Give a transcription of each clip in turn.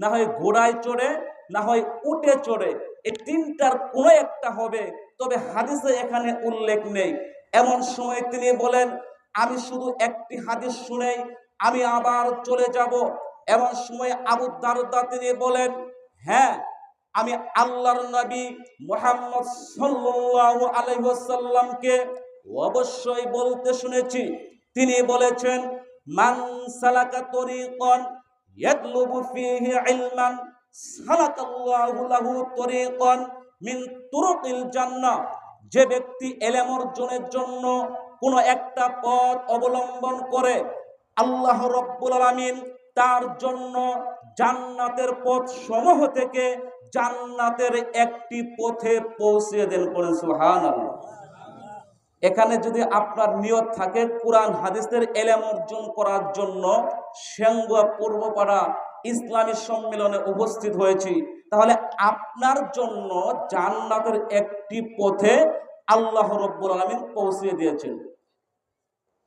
না হয় ঘোড়ায় চড়ে, না হয় উটে চড়ে, এই তিনটার কোনো একটা হবে। তবে হাদিসে এখানে উল্লেখ নেই। এমন সময় তিনি বলেন, আমি শুধু একটি হাদিস শুনেই আমি আবার চলে যাব। এমন সময় আবু দারদা তিনি বলেন হ্যাঁ আমি আল্লাহর নবী মোহাম্মদ সাল্লাল্লাহু আলাইহি ওয়াসাল্লামকে অবশ্যই বলতে শুনেছি। তিনি বলেছেন, মান সালাকা তরিকান ইয়াতলুবু ফীহি ইলমান লাহু তরিকান মিন তুরুকিল যে ব্যক্তি এলেম অর্জনের জন্য কোনো একটা পথ অবলম্বন করে, আল্লাহ রব্বুল আলামিন তার জন্য জান্নাতের পথ সমূহ থেকে জান্নাতের একটি পথে পৌঁছে দেন করেন সুবহানাল্লাহ। এখানে যদি আপনার নিয়ত থাকে কোরআন হাদিসের এলেম অর্জন করার জন্য, সেঙ্গুয়া পূর্বপাড়া ইসলামী সম্মেলনে উপস্থিত হয়েছি, তাহলে আপনার জন্য জান্নাতের একটি পথে আল্লাহ রব্বুল আলমিন পৌঁছে দিয়েছেন।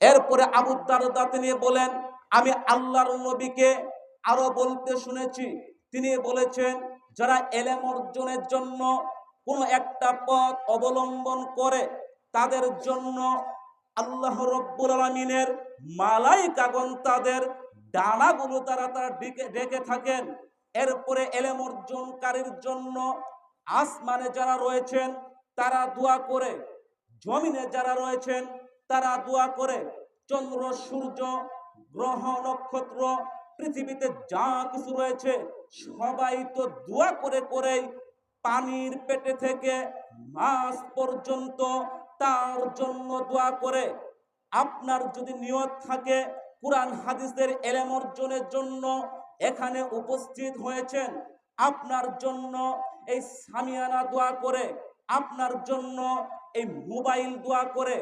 এরপরে আবু দারদা তিনি বলেন, আমি আল্লাহর নবীকে আরও বলতে শুনেছি। তিনি বলেছেন, যারা এলেম অর্জনের জন্য কোনো একটা পথ অবলম্বন করে তাদের জন্য আল্লাহ রব্বুল আলমিনের মালাইকাগণ তাদের ডানাগুলো তারা তারা ডেকে থাকেন। এরপরে এলেম অর্জনকারীর জন্য আসমানে যারা রয়েছেন, তারা দোয়া করে। জমিনে যারা রয়েছেন, তারা দোয়া করে। চন্দ্র, সূর্য, গ্রহ, নক্ষত্র, পৃথিবীতে যা কিছু রয়েছে, সবাই তো দোয়া করে করেই পানির পেটে থেকে মাস পর্যন্ত তার জন্য দোয়া করে। আপনার যদি নিয়ত থাকে, কোরআন হাদিসের এলেম অর্জনের জন্য এখানে উপস্থিত হয়েছেন। আপনার জন্য এই সামিয়ানা দোয়া করে, আপনার জন্য এই মোবাইল দোয়া করে,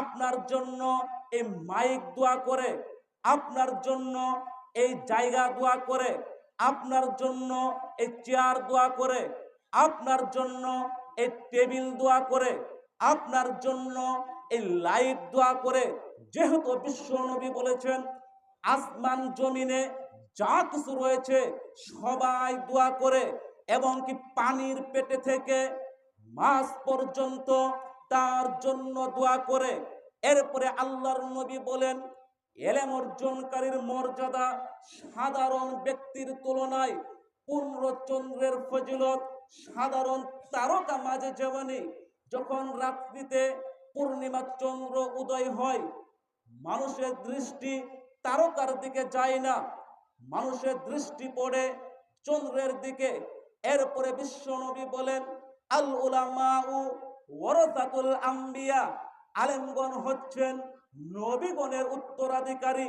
আপনার জন্য এই মাইক দোয়া করে, আপনার জন্য এই জায়গা দোয়া করে, আপনার জন্য এই চেয়ার দোয়া করে, আপনার জন্য এই টেবিল দোয়া করে আপনার জন্য এই লাইট দোয়া করে যেহেতু বিশ্ব নবী বলেছেন, আসমান জমিনে যা কিছু রয়েছে সবাই দোয়া করে এবং কি পানির পেটে থেকে মাস পর্যন্ত তার জন্য দোয়া করে। এরপরে আল্লাহর নবী বলেন এলেম অর্জনকারীর মর্যাদা সাধারণ ব্যক্তির তুলনায় পূর্ণচন্দ্রের ফজিলত সাধারণ তারকা মাঝে যেমনই যখন রাত্রিতে পূর্ণিমা চন্দ্র উদয় হয়, মানুষের দৃষ্টি তারকার দিকে যায় না। মানুষের দৃষ্টি পড়ে চন্দ্রের দিকে। এরপরে বিশ্বনবী বলেন, আল উলামাউ আম্বিয়া। আলেমগণ হচ্ছেন নবীগণের উত্তরাধিকারী,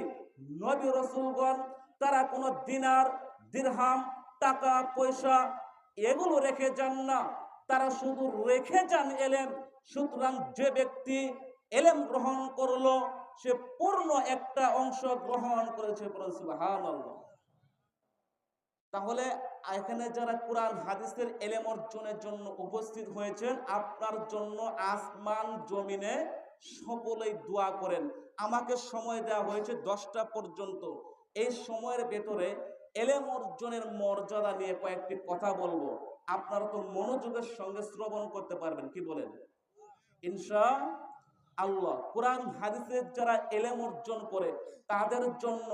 নবী রসুলগণ। তারা কোনো দিনার, দিরহাম, টাকা, পয়সা এগুলো রেখে যান না। তারা শুধু রেখে যান এলেম, সুতরাং যে ব্যক্তি এলেম গ্রহণ করল, সে পূর্ণ একটা অংশ গ্রহণ করেছে তাহলে এখানে যারা কোরআন, হাদিসের এলেম অর্জনের জন্য উপস্থিত হয়েছেন, আপনার জন্য আসমান, জমিনে সকলেই দোয়া করেন। আমাকে সময় দেওয়া হয়েছে দশটা পর্যন্ত। এই সময়ের ভেতরে এলেম অর্জনের মর্যাদা নিয়ে কয়েকটি কথা বলব। আপনারা তো মনোযোগের সঙ্গে শ্রবণ করতে পারবেন, কি বলেন? ইনশা আল্লাহ কোরআন হাদিসের যারা এলেম অর্জন করে, তাদের জন্য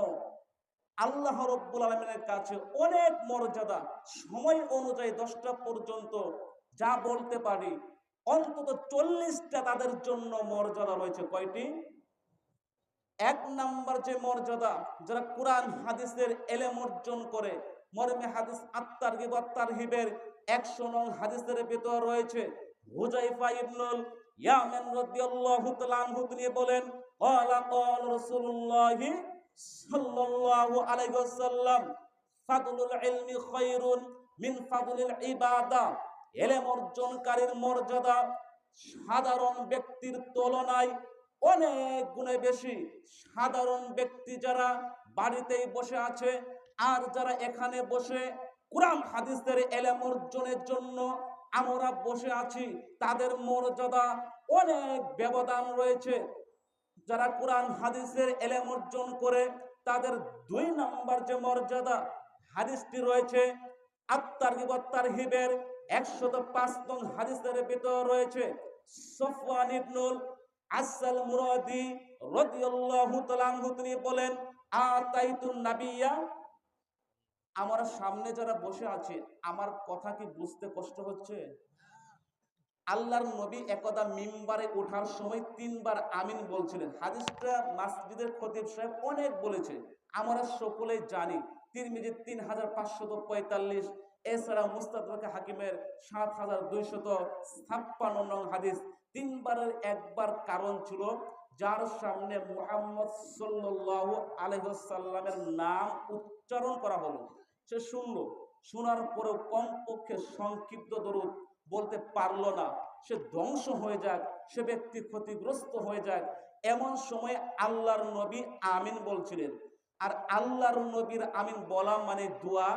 আল্লাহ রব্বুল আলমিনের কাছে অনেক মর্যাদা। সময় অনুযায়ী দশটা পর্যন্ত যা বলতে পারি, অন্তত চল্লিশটা তাদের জন্য মর্যাদা রয়েছে। কয়টি? এক নাম্বার যে মর্যাদা, যারা কোরআন, হাদিসের এলেম অর্জন করে, মরমে হাদিস আত্মার গিবাত্তার হিবের একশো নং হাদিসের ভেতর রয়েছে, হুজাইফা ইবনুল ইয়ামেন রাদিয়াল্লাহু তাআলা আনহু, তিনি বলেন, ক্বালা ক্বাল রাসূলুল্লাহি সাল্লাল্লাহু আলাইহি ওয়াসাল্লাম, ফাদলুল ইলমি খায়রুন মিন ফাদলিল ইবাদা। এলেম অর্জনকারীর মর্যাদা সাধারণ ব্যক্তির তুলনায় অনেক গুণে বেশি। সাধারণ ব্যক্তি যারা বাড়িতেই বসে আছে আর যারা এখানে বসে কোরআন হাদিসের এলেম অর্জনের জন্য আমরা বসে আছি, তাদের মর্যাদা অনেক ব্যবধান রয়েছে। যারা কোরআন হাদিসের এলেম অর্জন করে, তাদের দুই নাম্বার যে মর্যাদা হাদিসটি রয়েছে, আত্মার গিবত্তার হিবের একশত পাঁচ নং হাদিসের ভিতর রয়েছে, সফওয়ান ইবনুল আসাল মুরাদি রাদিয়াল্লাহু তাআলা তিনি বলেন, আতাইতুন নাবিয়্যা আমার সামনে যারা বসে আছে, আমার কথা কি বুঝতে কষ্ট হচ্ছে? আল্লাহর নবী একদা মিম্বারে ওঠার সময় তিনবার আমিন বলছিলেন। হাদিসটা মাসজিদের খতিব সাহেব অনেক বলেছে। আমরা সকলেই জানি, তিরমিজি তিন হাজার পাঁচশত পঁয়তাল্লিশ, এছাড়া মুস্তাদকে হাকিমের সাত হাজার দুইশত ছাপ্পান্ন নং হাদিস তিনবারের একবার কারণ ছিল, যার সামনে মুহাম্মদ সাল্লাল্লাহু আলাইহি সাল্লামের নাম উচ্চারণ করা হলো। সে শুনলো। শোনার পরেও কমপক্ষে সংক্ষিপ্ত দরুদ বলতে পারল না। সে ধ্বংস হয়ে যাক, সে ব্যক্তি ক্ষতিগ্রস্ত হয়ে যাক, এমন সময় আল্লাহর নবী আমিন বলছিলেন। আর আল্লাহর নবীর আমিন বলা মানে দোয়া?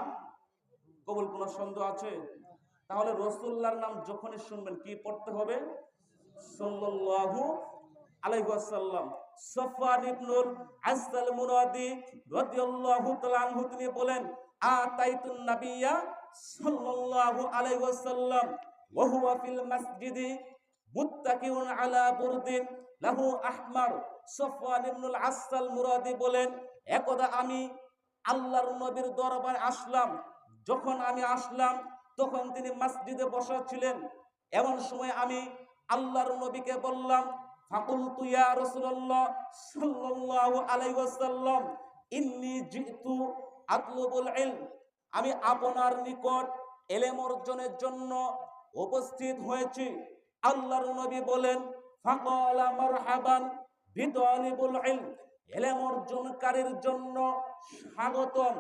কবুল কোনো সন্দেহ আছে? তাহলে রসুল্লাহর নাম যখনই শুনবেন কি পড়তে হবে? সাল্লাল্লাহু আলাইহি ওয়াসাল্লাম। সফওয়ান ইবনুল আসাল মুরাদি রাদিয়াল্লাহু তাআলা আনহু, তিনি বলেন, আতাইতুন নাবিয়্যা সাল্লাল্লাহু আলাইহি ওয়াসাল্লাম ওয়া হুয়া ফিল মাসজিদি মুত্তাকিউন আলা বুরদিন লাহু আহমার। সফওয়ান ইবনুল আসাল মুরাদি বলেন, একদা আমি আল্লাহর নবীর দরবারে আসলাম। যখন আমি আসলাম, তখন তিনি মসজিদে বসা ছিলেন। এমন সময় আমি আল্লাহর নবীকে বললাম ফাকুলতু ইয়া রাসূলুল্লাহ সাল্লাল্লাহু আলাইহি ওয়াসাল্লাম, ইন্নী জিতু আতলুবুল ইলম আমি আপনার নিকট এলেম অর্জনের জন্য উপস্থিত হয়েছি। আল্লাহর নবী বলেন, ফাকালা মারহাবান বিতালিবুল ইলম এলেম অর্জনকারীর জন্য স্বাগতম।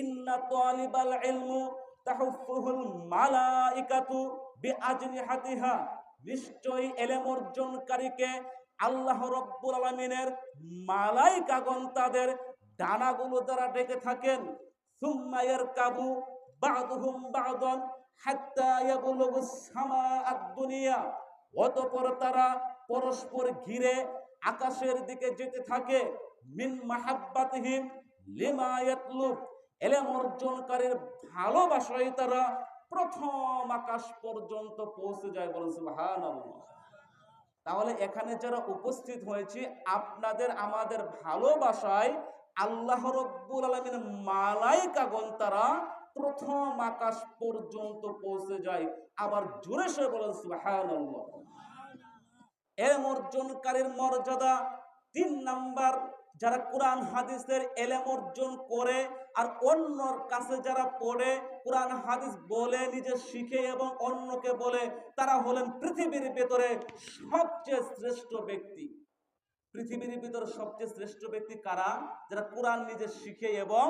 ইন্না তালিবাল ইলমু তাহুফুহুল মালাইকাতু বিআজনিহাতিহা নিশ্চয়ই এলেম অর্জনকারীকে আল্লাহ রব্বুল আলামিনের মালাইকাগণ তাদের ডানাগুলো দ্বারা ডেকে থাকেন। সুম্মা ইয়ারকাবু বা'দুহুম বা'দান অতঃপর তারা পরস্পর ঘিরে আকাশের দিকে যেতে থাকে। মিন মাহাব্বাতিহিম লিমায়াতলুব এলেম অর্জনকারীর ভালোবাসায় তারা প্রথম আকাশ পর্যন্ত পৌঁছে যায় বলেন সুবহানাল্লাহ। তাহলে এখানে যারা উপস্থিত হয়েছে, আপনাদের আমাদের ভালোবাসায় আল্লাহ রব্বুল আলমিন মালাইকাগণ তারা প্রথম আকাশ পর্যন্ত পৌঁছে যায়। আবার জোরে সে বলেন সুবহানাল্লাহ। এলেম অর্জনকারীর মর্যাদা তিন নাম্বার যারা কোরআন, হাদিসের এলেম অর্জন করে আর অন্যর কাছে যারা পড়ে, কোরআন, হাদিস বলে, নিজে শিখে এবং অন্যকে বলে, তারা হলেন পৃথিবীর ভেতরে সবচেয়ে শ্রেষ্ঠ ব্যক্তি। পৃথিবীর ভিতরে সবচেয়ে শ্রেষ্ঠ ব্যক্তি কারা? যারা কোরআন নিজে শিখে এবং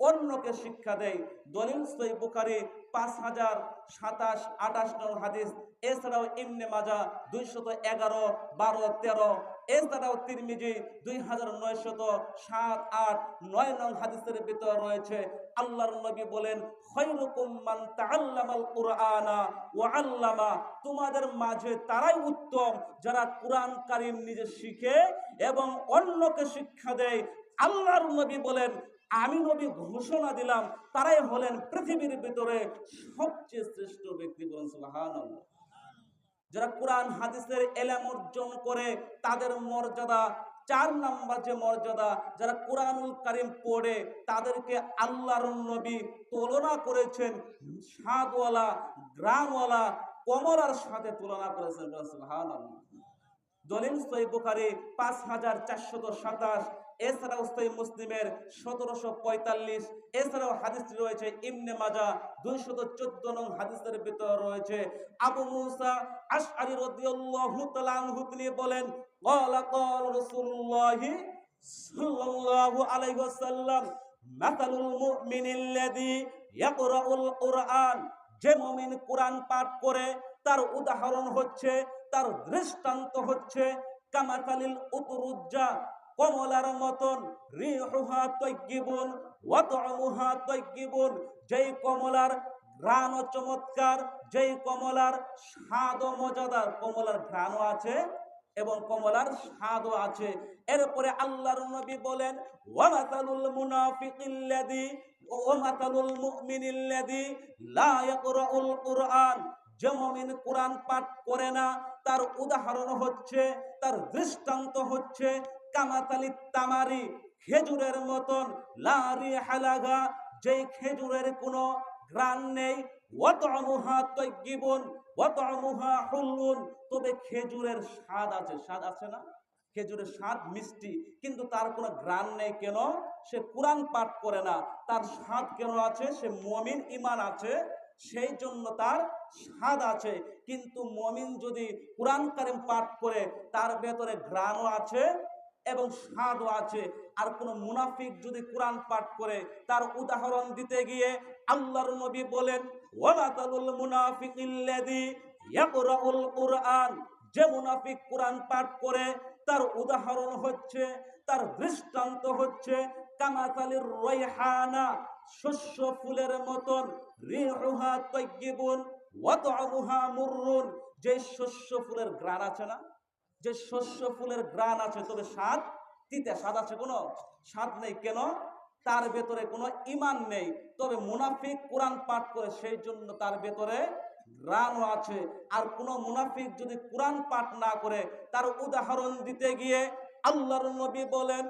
অন্যকে শিক্ষা দেয়। দলিল সই পাঁচ হাজার সাতাশ আঠাশ নং হাদিস। এছাড়াও ইমনে মাজা দুইশত এগারো, বারো, তেরো, এছাড়াও তিরমিজি দুই হাজার নয়শত সাত, আট, নয় নং হাদিসের ভিতর রয়েছে, আল্লাহর নবী বলেন, খৈরুকুম মান কুরআনা ওয়া আল্লামা। তোমাদের মাঝে তারাই উত্তম, যারা কোরআন কারীম নিজে শিখে এবং অন্যকে শিক্ষা দেয়। আল্লাহর নবী বলেন, আমি নবী ঘোষণা দিলাম, তারাই হলেন পৃথিবীর ভিতরে সবচেয়ে শ্রেষ্ঠ ব্যক্তি বলেন সুবহানাল্লাহ। যারা কোরআন, হাদিসের এলাম অর্জন করে, তাদের মর্যাদা, চার নাম্বার যে মর্যাদা, যারা কোরআনুল কারিম পড়ে, তাদেরকে আল্লাহর নবী তুলনা করেছেন স্বাদওয়ালা, গ্রামওয়ালা, কমলার সাথে তুলনা করেছেন। দলিল সই বুখারি পাঁচ হাজার চারশত সাতাশ এছাড়াও সই মুসলিমের সতেরোশো পঁয়তাল্লিশ, এছাড়াও হাদিসটি রয়েছে ইমনে মাজা দুইশত চোদ্দ নং হাদিসের ভিতর রয়েছে। আবু মুসা আশআরি রাদিয়াল্লাহু তিনি বলেন যে মুমিন কোরআন পাঠ করে, তার উদাহরণ হচ্ছে, তার দৃষ্টান্ত হচ্ছে কামাতালিল উতরুজ্জা কমলার মতন, রিহুহা তৈগিবুন ওয়াতআমুহা তৈগিবুন যেই কমলার ঘ্রাণ চমৎকার, যেই কমলার স্বাদ মজাদার, কমলার ঘ্রাণও আছে এবং কমলার স্বাদও আছে। এরপরে আল্লাহর নবী বলেন ওয়ামাতালুল মুনাফিকিল্লাযী ও মাতালুল মুমিনিল্লাযী লা ইয়াকরাউল কুরআন। যে মুমিন কোরআন পাঠ করে না, তার উদাহরণ হচ্ছে, তার দৃষ্টান্ত হচ্ছে কামাতালি তামারি, খেজুরের মতন লারি হালাগা, যেই খেজুরের কোনো গ্রান নেই। ওয়াতআমুহা তাইয়্যিবুন ওয়াতআমুহা হুল্লুন। তবে খেজুরের স্বাদ আছে। স্বাদ আছে না? খেজুরের স্বাদ মিষ্টি, কিন্তু তার কোনো গ্রান নেই কেন? সে কোরআন পাঠ করে না। তার স্বাদ কেন আছে? সে মমিন ইমান আছে, সেই জন্য তার স্বাদ আছে। কিন্তু মমিন যদি কোরআন কারিম পাঠ করে, তার ভেতরে ঘ্রাণও আছে এবং স্বাদও আছে। আর কোন মুনাফিক যদি কোরআন পাঠ করে, তার উদাহরণ দিতে গিয়ে আল্লাহর নবী বলেন ওয়ালাতালুল মুনাফিকিল্লাযী ইয়াকরাউল কুরআন। যে মুনাফিক কোরআন পাঠ করে, তার উদাহরণ হচ্ছে, তার দৃষ্টান্ত হচ্ছে কামাতালির রয়হানা শস্য ফুলের মতন রিহুহা তাইয়্যিবুন ওয়া তা'মুহা মুররুন। যে শস্য ফুলের গ্রান আছে না যে শস্য ফুলের গ্রান আছে তবে স্বাদ? তিতে স্বাদ আছে কোনো? স্বাদ নেই কেন? তার ভেতরে কোনো ইমান নেই। তবে মুনাফিক কোরআন পাঠ করে সেই জন্য তার ভেতরে গ্রানও আছে। আর কোনো মুনাফিক যদি কোরআন পাঠ না করে, তার উদাহরণ দিতে গিয়ে আল্লাহর নবী বলেন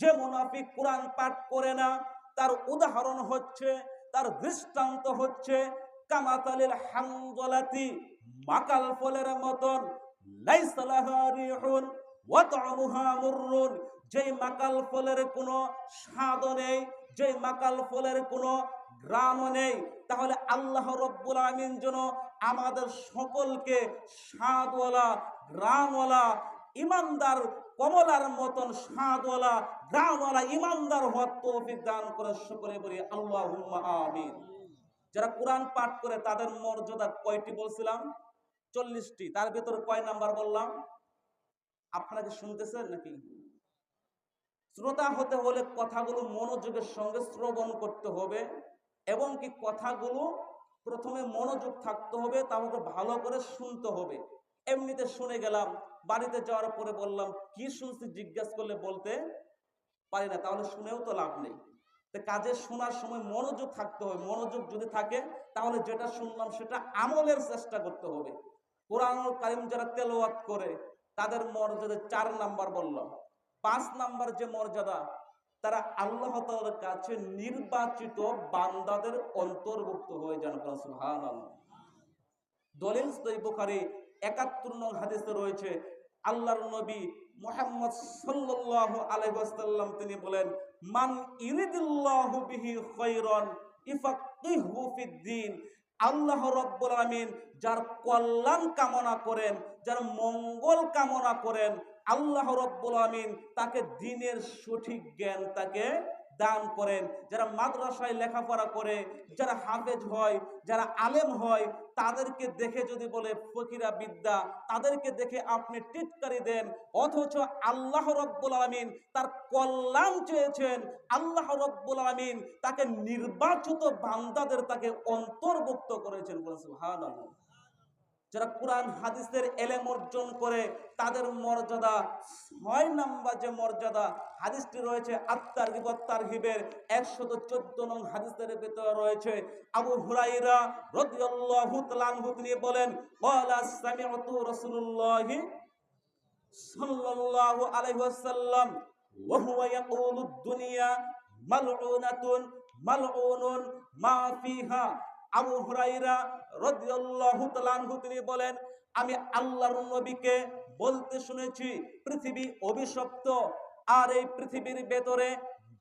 যে মুনাফিক কোরআন পাঠ করে না, তার উদাহরণ হচ্ছে, তার দৃষ্টান্ত হচ্ছে কামাতালিল হামদলাতি, মাকাল ফলের মতন, লাইসা লাহা রিহুন ওয়া তা'মুহা মুররুন। যেই মাকাল ফলের কোনো স্বাদ নেই, যেই মাকাল ফলের কোনো গ্রাম নেই, তাহলে আল্লাহ রব্বুল আমিন যেন আমাদের সকলকে স্বাদওয়ালা, গ্রামওয়ালা, ইমানদার, কমলার মতন স্বাদওয়ালা, গ্রামওয়ালা, ইমানদার হওয়ার তৌফিক দান করে সকলে বলি আল্লাহ আমিন। যারা কোরআন পাঠ করে তাদের মর্যাদা কয়টি বলছিলাম? চল্লিশটি। তার ভেতর কয় নাম্বার বললাম? আপনারা কি শুনতেছেন নাকি? শ্রোতা হতে হলে কথাগুলো মনোযোগের সঙ্গে শ্রবণ করতে হবে এবং কি কথাগুলো প্রথমে মনোযোগ থাকতে হবে, তারপরে ভালো করে শুনতে হবে। এমনিতে শুনে গেলাম, বাড়িতে যাওয়ার পরে বললাম, কি শুনছি? জিজ্ঞাসা করলে বলতে পারি না, তাহলে শুনেও তো লাভ নেই। তো কাজে শোনার সময় মনোযোগ থাকতে হবে, মনোযোগ যদি থাকে, তাহলে যেটা শুনলাম সেটা আমলের চেষ্টা করতে হবে। কোরআন কারিম যারা তেলাওয়াত করে, তাদের মর্যাদা চার নাম্বার বললাম। পাঁচ নাম্বার যে মর্যাদা, তারা আল্লাহ কাছে নির্বাচিত বান্দাদের অন্তর্ভুক্ত হয়ে যান দলিল 71 নং হাদিসে রয়েছে, আল্লাহর নবী মুহাম্মদ সাল্লাহ আলহাম তিনি বলেন, মান ইরিদুল্লাহু বিহি খায়রান ইফাক্কিহু ফিদ্দিন আল্লাহ রব্বুল আলামিন যার কল্যাণ কামনা করেন, যার মঙ্গল কামনা করেন, আল্লাহ রব্বুল আমিন তাকে দিনের সঠিক জ্ঞান তাকে দান করেন। যারা মাদ্রাসায় লেখাপড়া করে, যারা হাফেজ হয়, যারা আলেম হয়, তাদেরকে দেখে যদি বলে, ফকিরা বিদ্যা তাদেরকে দেখে আপনি টিটকারি দেন। অথচ আল্লাহ রব্বুল আলমিন তার কল্যাণ চেয়েছেন। আল্লাহ রব্বুল আলমিন তাকে নির্বাচিত বান্দাদের তাকে অন্তর্ভুক্ত করেছেন বলেছে ভালো যারা কোরআন, হাদিসের এলেম অর্জন করে, তাদের মর্যাদা ছয় নাম্বার যে মর্যাদা, হাদিসটি রয়েছে আত্মার গিবত্তার হিবের একশত চোদ্দ নং হাদিসের ভিতরে রয়েছে। আবু হুরাইরা রাদিয়াল্লাহু তাআলা আনহু, তিনি বলেন, ক্বালা সামি'তু রাসূলুল্লাহি সাল্লাল্লাহু আলাইহি ওয়াসাল্লাম, ওয়া হুয়া ইয়াকুলু দুনিয়া মালউনাতুন মালউনুন মা ফিহা। আবু হুরাইরা রাদিয়াল্লাহু তাআলা আনহু, তিনি বলেন, আমি আল্লাহর নবীকে বলতে শুনেছি, পৃথিবী অভিশপ্ত, আর এই পৃথিবীর ভেতরে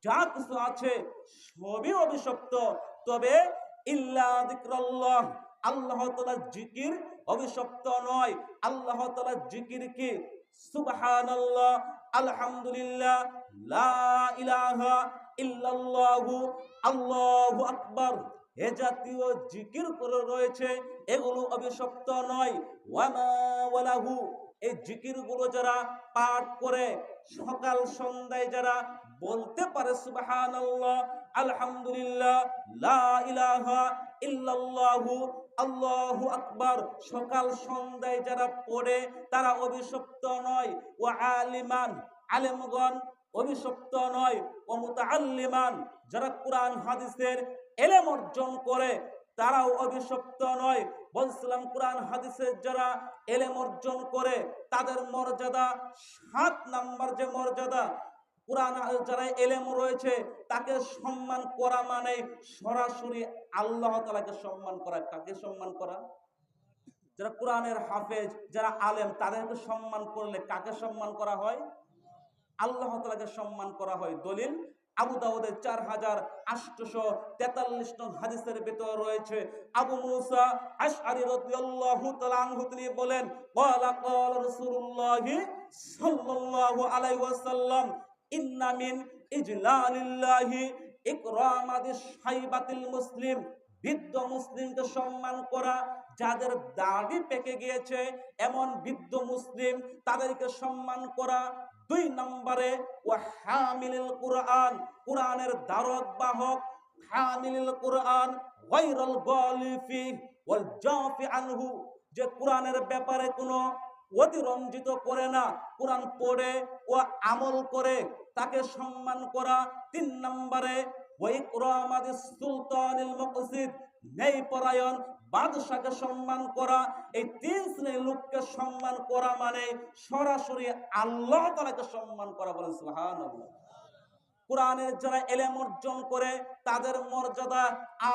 যা কিছু আছে সবই অভিশপ্ত। তবে ইল্লা যিকরাল্লাহ, আল্লাহ তাআলার জিকির অভিশপ্ত নয়। আল্লাহ তাআলার জিকির কি? সুবহানাল্লাহ, আলহামদুলিল্লাহ, লা ইলাহা ইল্লাল্লাহু, আল্লাহু আকবার। এ জাতীয় জিকির করে রয়েছে, এগুলো অভিশপ্ত নয়। ওয়ালাহু, এই জিকিরগুলো যারা পাঠ করে, সকাল সন্ধ্যায় যারা বলতে পারে, সুবহানাল্লাহ, আলহামদুলিল্লাহ, লা ইলাহা ইল্লাল্লাহু, আল্লাহু আকবার, সকাল সন্ধ্যায় যারা পড়ে, তারা অভিশপ্ত নয়। ও আলিমান, আলেমগণ অভিশপ্ত নয়। ও মুতাআল্লিমান, যারা কোরআন, হাদিসের এলেম অর্জন করে, তারাও অভিশপ্ত নয়। বলছিলাম, কোরআন হাদিসের যারা এলেম অর্জন করে, তাদের মর্যাদা সাত নাম্বার যে মর্যাদা, কোরআন, যারা এলেম রয়েছে, তাকে সম্মান করা মানে সরাসরি আল্লাহ তালাকে সম্মান করা। কাকে সম্মান করা? যারা কোরআনের হাফেজ, যারা আলেম, তাদেরকে সম্মান করলে কাকে সম্মান করা হয়? আল্লাহ তালাকে সম্মান করা হয়। দলিল আবু দাউদের চার হাজার আটশোশো তেতাল্লিশ নং হাদিসের ভেতর রয়েছে, আবু মুসা আশআরি রাদিয়াল্লাহু তাআলা আনহু, তিনি বলেন, ক্বালা ক্বালা রাসূলুল্লাহি সাল্লাল্লাহু আলাইহি ওয়াসাল্লাম, ইন্না মিন ইজলালিল্লাহি ইকরামাদিস সাইবাতিল মুসলিম, বৃদ্ধ মুসলিমকে সম্মান করা, যাদের দাড়ি পেকে গিয়েছে, এমন বৃদ্ধ মুসলিম তাদেরকে সম্মান করা দুই নম্বরে ও হামিল কোরআন, কোরআনের দারক বাহক হামিল কুরআন ওয়াইরাল গলিফি ওয়াল জাফি আনহু, যে কোরআনের ব্যাপারে কোনো অতিরঞ্জিত করে না, কোরআন পড়ে ও আমল করে, তাকে সম্মান করা। তিন নম্বরে সুলতানিল মুকসিদ নেই পরায়ণ বাদশাকে সম্মান করা, এই তিন শ্রেণির লোককে সম্মান করা মানে সরাসরি আল্লাহ তালাকে সম্মান করা বলেন সুবহানাল্লাহ। কোরআনের যারা এলেম অর্জন করে, তাদের মর্যাদা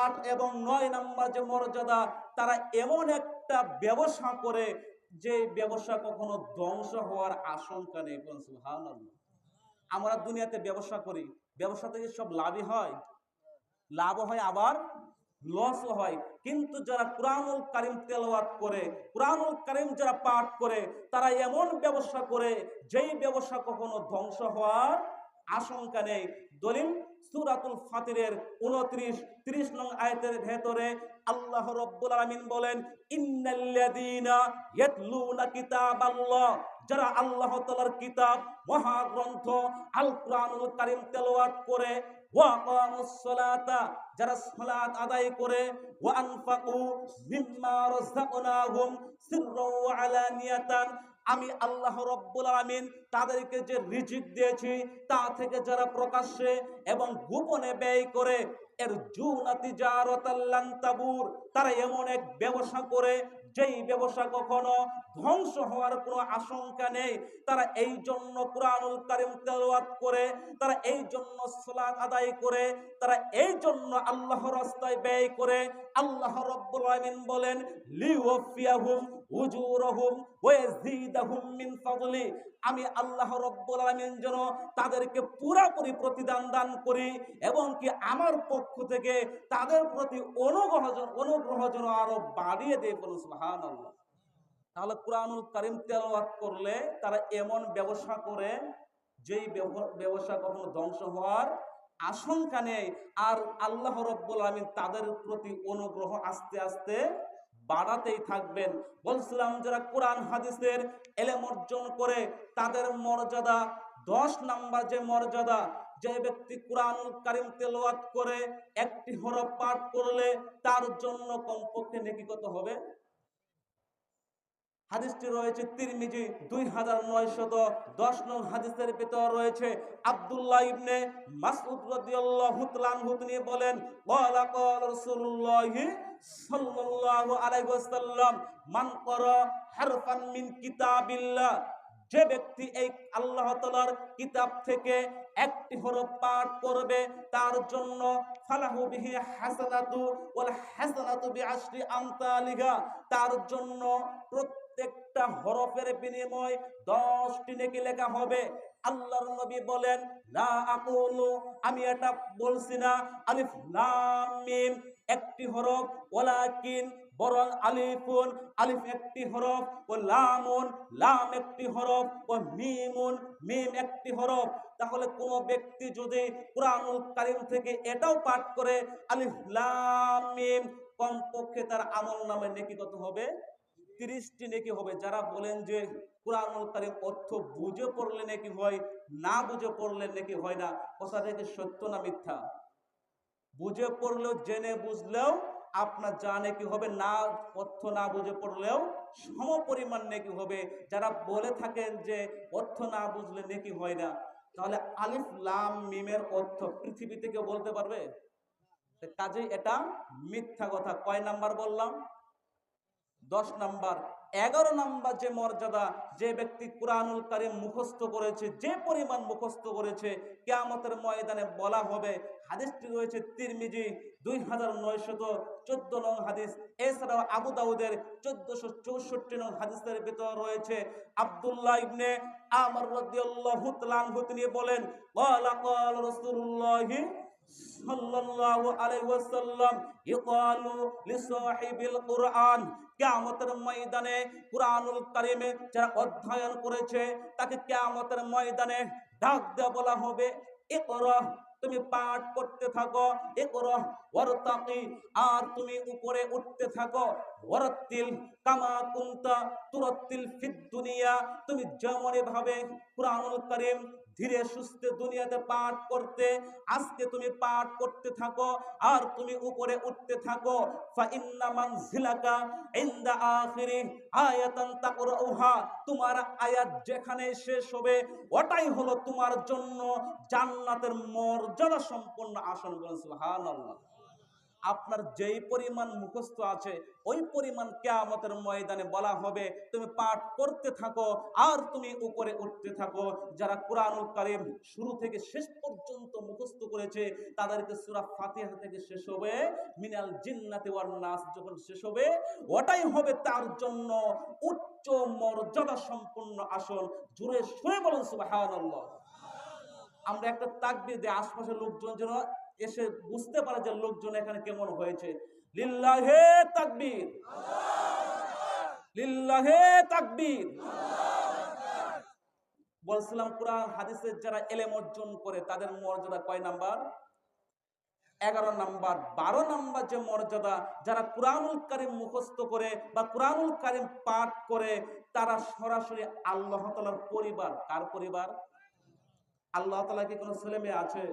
আট এবং নয় নাম্বার যে মর্যাদা, তারা এমন একটা ব্যবসা করে যে ব্যবসা কখনো ধ্বংস হওয়ার আশঙ্কা নেই বলেন সুবহানাল্লাহ। আমরা দুনিয়াতে ব্যবসা করি, ব্যবসা থেকে সব লাভই হয়। লাভ হয় আবার লসও হয়। কিন্তু যারা কোরআনুল কারিম তেলাওয়াত করে, কোরআনুল কারিম যারা পাঠ করে, তারা এমন ব্যবসা করে, যেই ব্যবসা কখনো ধ্বংস হওয়ার আশঙ্কা নেই। দলিল সুরাতুল ফাতিরের উনত্রিশ ত্রিশ নং আয়তের ভেতরে আল্লাহ রব্বুল আলামিন বলেন, ইন্নাল্লাযীনা ইয়াতলুনা কিতাবাল্লাহ। যারা আল্লাহ তাআলার কিতাব, মহাগ্রন্থ আল কোরআনুল কারীম তেলাওয়াত করে যারা সালাত আদায় করে আমি আল্লাহ রব্বুল আলামিন তাদেরকে যে রিজিক দিয়েছি, তা থেকে যারা প্রকাশ্যে এবং গোপনে ব্যয় করে এর জুনাতি জারতাল্লান তাবুর, তারা এমন এক ব্যবসা করে যেই ব্যবসা কখনো ধ্বংস হওয়ার কোনো আশঙ্কা নেই, তারা এই জন্য কোরআনুল কারিম তেলাওয়াত করে, তারা এই জন্য সালাত আদায় করে, তারা এই জন্য আল্লাহ রাস্তায় ব্যয় করে আল্লাহ রব্বুল আলামিন বলেন লিওয়াফিয়াহুম উজুরহুম ওয়া ইয়াজিদাহুম মিন ফাদলি। আমি আল্লাহ রব্বুল আলামিন যেন তাদেরকে পুরোপুরি প্রতিদান দান করি এবং কি আমার পক্ষ থেকে তাদের প্রতি অনুগ্রহ অনুগ্রহ যেন আরও বাড়িয়ে দেয় বলুন, সুবহানাল্লাহ। তাহলে কোরআনুল কারিম তেলাওয়াত করলে তারা এমন ব্যবসা করে যেই ব্যবসা কখনো ধ্বংস হওয়ার আশঙ্কা নেই আর আল্লাহ রব্বুল আলামিন তাদের প্রতি অনুগ্রহ আস্তে আস্তে বাড়াতেই থাকবেন। বলছিলাম যারা কোরআন, হাদিসের এলেম অর্জন করে, তাদের মর্যাদা, দশ নাম্বার যে মর্যাদা, যে ব্যক্তি কোরআনুল কারিম তেলাওয়াত করে, একটি হরফ পাঠ করলে তার জন্য কমপক্ষে নেকি কত হবে? হাদিসটি রয়েছে তিরমিজি দুই হাজার নয়শত দশ নং হাদিসের ভিতর রয়েছে আব্দুল্লাহ ইবনে মাসউদ রাদিয়াল্লাহু তাআলা আনহু, তিনি বলেন ওয়ালা ক্বাল রাসূলুল্লাহি সাল্লাল্লাহু আলাইহি ওয়াসাল্লাম, মান ক্বারা হারফান মিন কিতাবিল্লাহ যে ব্যক্তি এই আল্লাহ তাআলার কিতাব থেকে একটি হরফ পাঠ করবে, তার জন্য, ফালাহু বিহি হাসানাতু ওয়াল হাসানাতু বিআশরি আমসালিহা তার জন্য প্রত্যেকটা হরফের বিনিময় দশটি নেকি লেখা হবে। আল্লাহর নবী বলেন, লা আকুলু আমি এটা বলছি না, আলিফ লাম মিম, একটি হরফ, ওয়ালাকিন, বরং আলিফুন, আলিফ একটি হরফ, ও লামুন, লাম একটি হরফ, ও মিমুন, মিম একটি হরফ। তাহলে কোন ব্যক্তি যদি কোরআনুল কারীম থেকে এটাও পাঠ করে, আলিফ লাম মিম, কমপক্ষে তার আমল নামে নেকি কত হবে? তিরিশটি নেকি হবে। যারা বলেন যে কোরআনুল কারীম অর্থ বুঝে পড়লে নাকি হয়, না বুঝে পড়লে নাকি হয় না, কথা থেকে সত্য না মিথ্যা? বুঝে পড়লেও, জেনে বুঝলেও আপনার জানে কি হবে, না, অর্থ না বুঝে পড়লেও সম পরিমাণ নেকি হবে। যারা বলে থাকেন যে অর্থ না বুঝলে নেকি হয় না, তাহলে আলিফ, লাম, মিমের অর্থ পৃথিবী থেকে বলতে পারবে? কাজেই এটা মিথ্যা কথা। কয় নাম্বার বললাম? দশ নাম্বার, এগারো নাম্বার যে মর্যাদা যে ব্যক্তি কুরআনুল কারিম মুখস্থ করেছে, যে পরিমাণ মুখস্থ করেছে, কেয়ামতের ময়দানে বলা হবে, হাদিসটি রয়েছে তিরমিজি দুই হাজার নয়শত চোদ্দ নং হাদিস। এছাড়াও আবু দাউদের চোদ্দশো চৌষট্টি নং হাদিসের ভিতর রয়েছে, আব্দুল্লাহ ইবনে আমর রাদিয়াল্লাহু তাআলা তিনি বলেন অধ্যয়ন করেছে, তাকে ময়দানে ডাক দেওয়া বলা হবে তুমি পাঠ করতে থাকো আর তুমি উপরে উঠতে থাকো দুনিয়া। তুমি যেমন ভাবে কুরআনুল কারীম ধীরে সুস্থে দুনিয়াতে পাঠ করতে, আজকে তুমি পাঠ করতে থাকো, আর তুমি উপরে উঠতে থাকো। তোমার আয়াত যেখানে শেষ হবে, ওটাই হলো তোমার জন্য জান্নাতের মর্যাদা সম্পন্ন আসন বলেন সুবহানাল্লাহ। আপনার যেই পরিমাণ মুখস্থ আছে, ওই পরিমাণ কেয়ামতের ময়দানে বলা হবে, তুমি পাঠ করতে থাকো আর তুমি উপরে উঠতে থাকো। যারা কোরআনুল কারিম শুরু থেকে শেষ পর্যন্ত মুখস্থ করেছে, তাদেরকে সূরা ফাতিহা থেকে শেষ হবে, মিনাল জিন্নাতি ওয়ান নাস যখন শেষ হবে, ওটাই হবে তার জন্য উচ্চ মর্যাদা সম্পন্ন আসন। জুড়ে শুয়ে বলেন সুবহানাল্লাহ। আমরা একটা তাকবির দিয়ে আশপাশের লোকজন যেন এসে বুঝতে পারে যে লোকজন এখানে কেমন হয়েছে। লিল্লাহে তাকবীর। লিল্লাহে তাকবীর। বলছিলাম কোরআন, হাদিসের যারা এলেম অর্জন করে তাদের মর্যাদা কয় নাম্বার? এগারো নাম্বার। বারো নাম্বার যে মর্যাদা, যারা কোরআনুল কারিম মুখস্থ করে বা কোরআনুল কারিম পাঠ করে, তারা সরাসরি আল্লাহ তালার পরিবার। কার পরিবার? আল্লাহ তালা কি কোনো ছেলে মেয়ে আছে?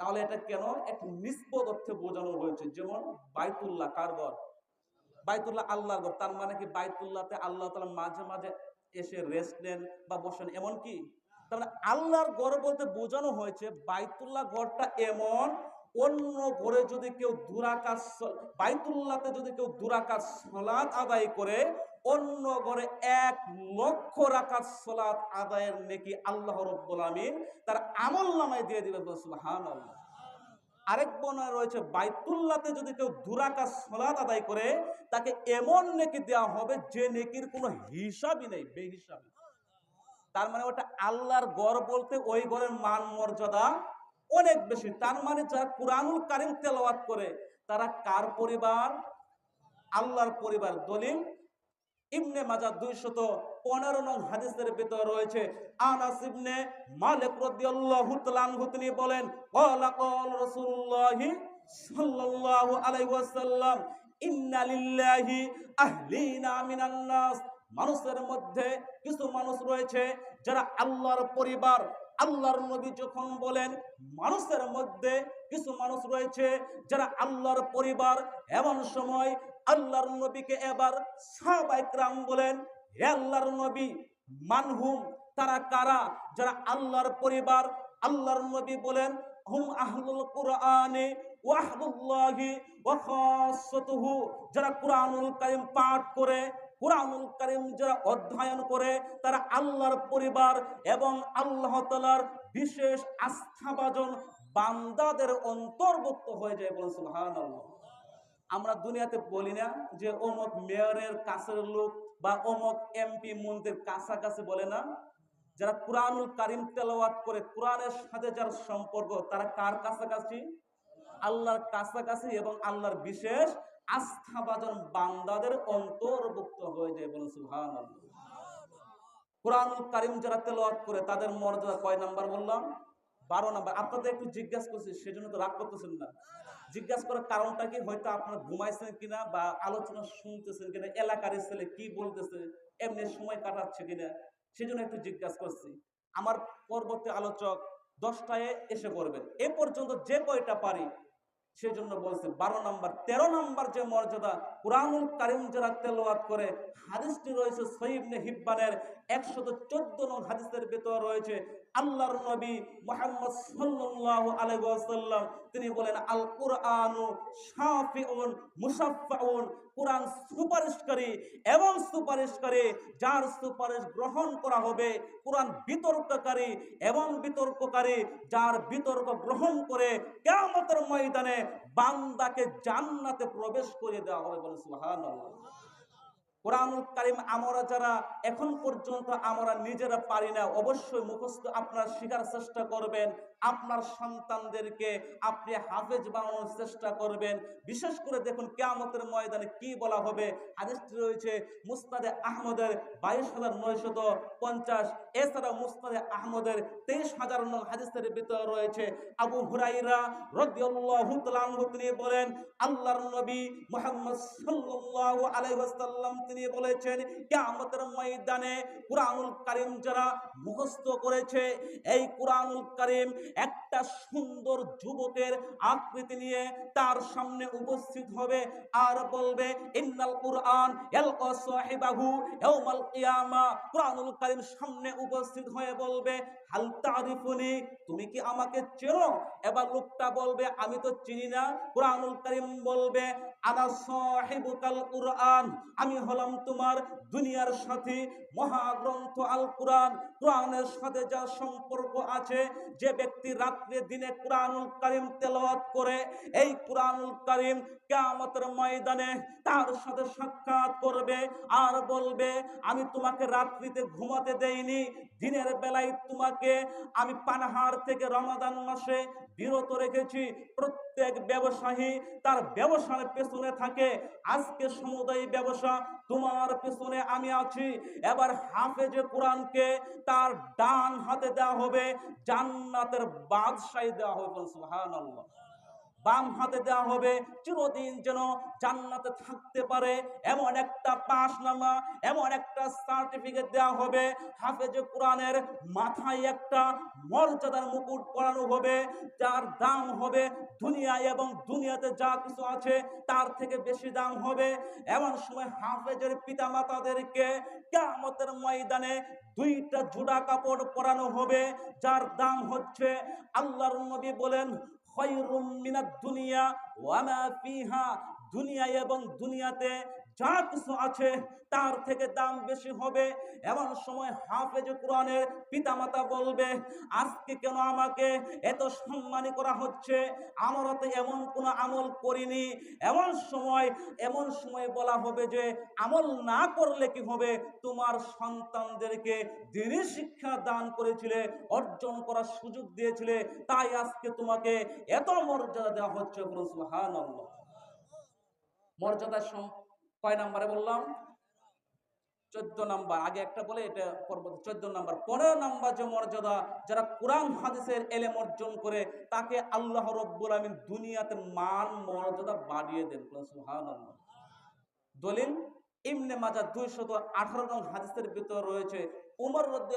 তাহলে এটা কেন? একটু নিষ্পদ অর্থে বোঝানো হয়েছে। যেমন বাইতুল্লাহ, কার ঘর? বাইতুল্লাহ আল্লাহর ঘর। তার মানে কি বাইতুল্লাহতে আল্লাহ তালা মাঝে মাঝে এসে রেস্ট নেন বা বসেন। এমন কি? তার মানে আল্লাহর ঘর বলতে বোঝানো হয়েছে বাইতুল্লাহ ঘরটা এমন, অন্য ঘরে যদি কেউ দুরাকার বাইতুল্লাহতে যদি কেউ দুরাকার সলাৎ আদায় করে অন্য ঘরে এক লক্ষ রাকাত সলাৎ আদায়ের নেকি আল্লাহ রব্বুল আমিন তার আমল নামায় দিয়ে দিবেন সুবহানাল্লাহ। আরেক বর্ণনা রয়েছে, বাইতুল্লাতে যদি কেউ দুরাকাত সলাৎ আদায় করে, তাকে এমন নেকি দেওয়া হবে যে নেকির কোনো হিসাবই নেই বেহিসাবি তার মানে ওটা আল্লাহর গড় বলতে ওই গড়ের মান মর্যাদা অনেক বেশি। তার মানে যারা কোরআনুল কারিম তেলাওয়াত করে, তারা কার পরিবার? আল্লাহর পরিবার দলিল ইবনে মাজা দুইশত পনেরো নং হাদিসের ভিতরে রয়েছে, আনাস ইবনে মালিক রাদিয়াল্লাহু তাআলা তিনি বলেন, ক্বালা ক্বাল রাসূলুল্লাহি সাল্লাল্লাহু আলাইহি ওয়াসাল্লাম, ইন্না লিল্লাহি আহলিনা মিনান নাস মানুষের মধ্যে কিছু মানুষ রয়েছে যারা আল্লাহর পরিবার, আল্লাহর নবী যখন বলেন, মানুষের মধ্যে কিছু মানুষ রয়েছে যারা আল্লাহর পরিবার, এমন সময় আল্লাহর নবীকে এবার সাহাবাইকরাম বলেন, হে আল্লাহর নবী, মানহুম তারা কারা? যারা আল্লাহর পরিবার, আল্লাহর নবী বলেন, হুম আহলুল কুরআনে ওয়াহদুল্লাহি ওয়া খাসসাতুহু যারা কুরআনুল কারীম পাঠ করে, কুরআনুল কারীম যারা অধ্যয়ন করে, তারা আল্লাহর পরিবার এবং আল্লাহ তাআলার বিশেষ আস্থাভাজন বান্দাদের অন্তর্ভুক্ত হয়ে যায় বলেন, সুবহানাল্লাহ। আমরা দুনিয়াতে বলি না যে অমুক মেয়রের কাছের লোক বা অমুক এমপি মন্ত্রীর কাছাকাছি বলে না। যারা কোরআনুল কারিম তেলাওয়াত করে, কোরআনের সাথে যার সম্পর্ক, তারা কার কাছাকাছি? আল্লাহর কাছাকাছি এবং আল্লাহর বিশেষ আস্থাভাজন বান্দাদের অন্তর্ভুক্ত হয়ে যায় বলেন সুবহানাল্লাহ। কোরআনুল কারিম যারা তেলাওয়াত করে, তাদের মর্যাদা কয় নাম্বার বললাম? বারো নাম্বার। আপনাদের একটু জিজ্ঞাসা করছি, সেজন্য তো রাগ করতেছেন না। জিজ্ঞাসা করার কারণটা কি? হয়তো আপনার ঘুমাইছেন কিনা বা আলোচনা শুনতেছেন কিনা, এলাকার ছেলে কি বলতেছে, এমনি সময় কাটাচ্ছে কিনা, সেজন্য একটু জিজ্ঞাসা করছি। আমার পরবর্তী আলোচক দশটায় এসে পড়বেন। এ পর্যন্ত যে কয়টা পারি সেজন্য বলছে, বারো নাম্বার, তেরো নাম্বার যে মর্যাদা কোরআনুল কারিম যারা তেলোয়াত করে, হাদিসটি রয়েছে সহিবনে হিব্বানের একশত চোদ্দ নং হাদিসের ভেতর রয়েছে, আল্লাহর নবী মোহাম্মদ সাল্লাহ ওয়াসাল্লাম, তিনি বলেন আল কুরআন শাফিউন মুসাফফাউন কোরআন সুপারিশকারী এবং সুপারিশকারী যার সুপারিশ গ্রহণ করা হবে কোরআন বিতর্ককারী এবং বিতর্ককারী যার বিতর্ক গ্রহণ করে কিয়ামতের ময়দানে বান্দাকে জান্নাতে প্রবেশ করে দেওয়া হবে বলে সুবহানাল্লাহ। কোরআনুল কারিম আমরা যারা এখন পর্যন্ত আমরা নিজেরা পারি না, অবশ্যই মুখস্থ আপনার শেখার চেষ্টা করবেন। আপনার সন্তানদেরকে আপনি হাফেজ বানানোর চেষ্টা করবেন। বিশেষ করে দেখুন কেয়ামতের ময়দানে কি বলা হবে। হাদিসটি রয়েছে মুস্তাদে আহমদের বাইশ হাজার নয়শত পঞ্চাশ। এছাড়া মুস্তাদে আহমদের তেইশ হাজার নং হাদিসের ভিতরে রয়েছে আবু হুরাইরা রদিয়াল্লাহু তিনি বলেন, আল্লাহর নবী মুহাম্মদ সাল্লাল্লাহু আলাইহি তিনি বলেছেন, কিয়ামতের ময়দানে কুরআনুল কারীম যারা মুখস্থ করেছে, এই কুরআনুল কারীম একটা সুন্দর যুবকের আকৃতি নিয়ে তার সামনে উপস্থিত হবে আর বলবে সামনে উপস্থিত হয়ে বলবে, হাল তুমি কি আমাকে চেনো? এবার লোকটা বলবে, আমি তো চিনি না। কুরআনুল কারীম বলবে আনা কুরআন। আমি হলাম তোমার দুনিয়ার সাথী মহাগ্রন্থ আল কুরআন। কোরআনের সাথে যা সম্পর্ক আছে, যে ব্যক্তি রাত্রে দিনে কোরআনুল কারীম তেলাওয়াত করে, এই কোরআনুল কারীম কিয়ামতের ময়দানে তার সাথে সাক্ষাৎ করবে আর বলবে, আমি তোমাকে রাত্রিতে ঘুমাতে দেইনি, দিনের বেলায় তোমাকে আমি পানাহার থেকে রমাদান মাসে বিরত রেখেছি। প্রত্যেক ব্যবসায়ী তার ব্যবসার পেছনে থাকে। আজকে সমুদায় ব্যবসা, তোমার পেছনে আমি আছি। এবার হাফেজে কোরআনকে তার ডান হাতে দেওয়া হবে, জান্নাতের বাদশাহী দেওয়া হবে সুবহানাল্লাহ। বাম হাতে দেওয়া হবে। চিরদিন যেন জান্নাতে থাকতে পারে। এমন একটা পাশনামা এমন একটা সার্টিফিকেট দেওয়া হবে। হাফেজে কোরআনের মাথায় একটা মর্যাদার মুকুট পরানো হবে, যার দাম হবে দুনিয়ায় এবং দুনিয়াতে যা কিছু আছে তার থেকে বেশি দাম হবে। এমন সময় হাফেজের পিতা মাতাদেরকে কিয়ামতের ময়দানে দুইটা জোড়া কাপড় পরানো হবে, যার দাম হচ্ছে, আল্লাহর নবী বলেন খয়রুম মিনাদ দুনিয়া ওয়া মা ফিহা দুনিয়া এবং দুনিয়াতে যা কিছু আছে তার থেকে দাম বেশি হবে। এমন সময় হাফেজ কোরআনের পিতামাতা বলবে, আজকে কেন আমাকে এত সম্মানী করা হচ্ছে? আমরা তো এমন কোনো আমল করিনি। এমন সময় এমন সময় বলা হবে যে, আমল না করলে কি হবে? তোমার সন্তানদেরকে দিনই শিক্ষা দান করেছিলে, অর্জন করার সুযোগ দিয়েছিলে, তাই আজকে তোমাকে এত মর্যাদা দেওয়া হচ্ছে। সুবহানাল্লাহ। মর্যাদা কয় নাম্বারে বললাম? চোদ্দ নাম্বার। আগে একটা বলে, এটা পরবর্তী চোদ্দ নাম্বার। পনেরো নাম্বার যে মর্যাদা, যারা কোরআন হাদিসের এলেম অর্জন করে, তাকে আল্লাহ রব্বুল আমিন দুনিয়াতে মান মর্যাদা বাড়িয়ে দেন। দলিল ইমনে মাজা দুইশত আঠারো নং হাদিসের ভিতর রয়েছে, উমর রদি